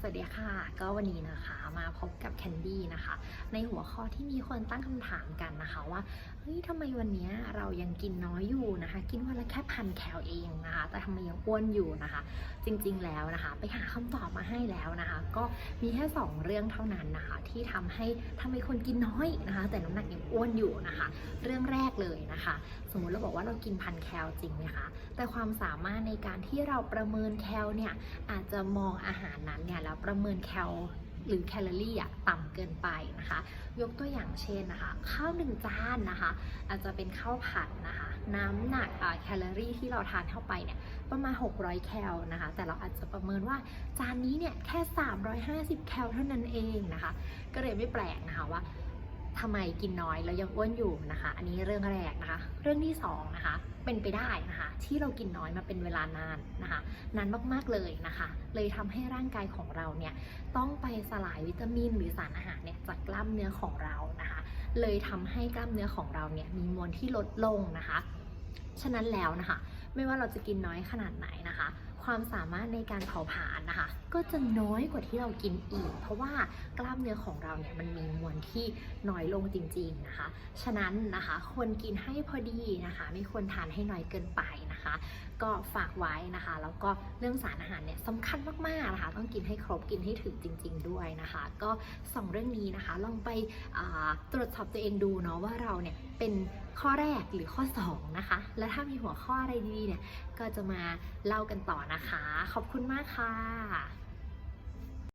สวัสดีค่ะ ก็วันนี้นะคะมาพบกับแคนดี้นะคะ ในหัวข้อที่มีคนตั้งคำถามกันนะคะว่าเฮ้ยทำไมวันนี้เรายังกินน้อยอยู่นะคะ กินวันละแค่พันแคลเองนะคะ แต่ทำไมยังอ้วนอยู่นะคะ จริงๆแล้วนะคะ ไปหาคำตอบมาให้แล้วนะคะ ก็มีแค่ 2 เรื่องเท่านั้นนะคะ ที่ทำให้ทำไมคนกินน้อยนะคะ แต่น้ำหนักยังอ้วนอยู่นะคะ เรื่องแรกเลยนะคะ สมมติเราบอกว่าเรากินพันแคลจริงไหมคะแต่ความสามารถในการที่เราประเมินแคลเนี่ยอาจจะมองอาหารนั้นเนี่ยแล้วประเมินแคลหรือแคลอรี่อะต่ำเกินไปนะคะ ยกตัวอย่างเช่นนะคะข้าวหนึ่งจานนะคะ อาจจะเป็นข้าวผัดนะคะ น้ำหนักแคลอรี่ที่เราทานเข้าไปเนี่ยประมาณ 600 แคลนะคะ แต่เราอาจจะประเมินว่าจานนี้เนี่ยแค่ 350 แคลเท่านั้นเองนะคะ ก็เลยไม่แปลกนะคะว่า ทำไมกินน้อยแล้วยังอ้วนอยู่นะคะ อันนี้เรื่องแรกนะคะ เรื่องที่สองนะคะเป็นไปได้นะคะที่เรากินน้อยมาเป็นเวลานานนะคะนานมากๆเลยนะคะ เลยทำให้ร่างกายของเราเนี่ยต้องไปสลายวิตามินหรือสารอาหารเนี่ยจากกล้ามเนื้อของเรานะคะ เลยทำให้กล้ามเนื้อของเราเนี่ยมีมวลที่ลดลงนะคะ ฉะนั้นแล้วนะคะ ไม่ว่าเราจะกินน้อยขนาดไหนนะคะ ความสามารถในการเผาผลาญนะคะ ก็จะน้อยกว่าที่เรากินอีก เพราะว่ากล้ามเนื้อของเราเนี่ยมันมีมวลที่น้อยลงจริงๆนะคะ ฉะนั้นนะคะควรกินให้พอดีนะคะ ไม่ควรทานให้น้อยเกินไป นะคะ ก็ฝากไว้นะคะ แล้วก็เรื่องสารอาหารเนี่ยสำคัญมากๆนะคะ ต้องกินให้ครบกินให้ถึงจริง ๆ ด้วยนะคะ ก็สองเรื่องนี้นะคะ ลองไปตรวจสอบตัวเองดูเนาะว่าเราเนี่ยเป็นข้อแรกหรือข้อสองนะคะ แล้วถ้ามีหัวข้ออะไรดีๆเนี่ยก็จะมาเล่ากันต่อนะคะ ขอบคุณมากค่ะ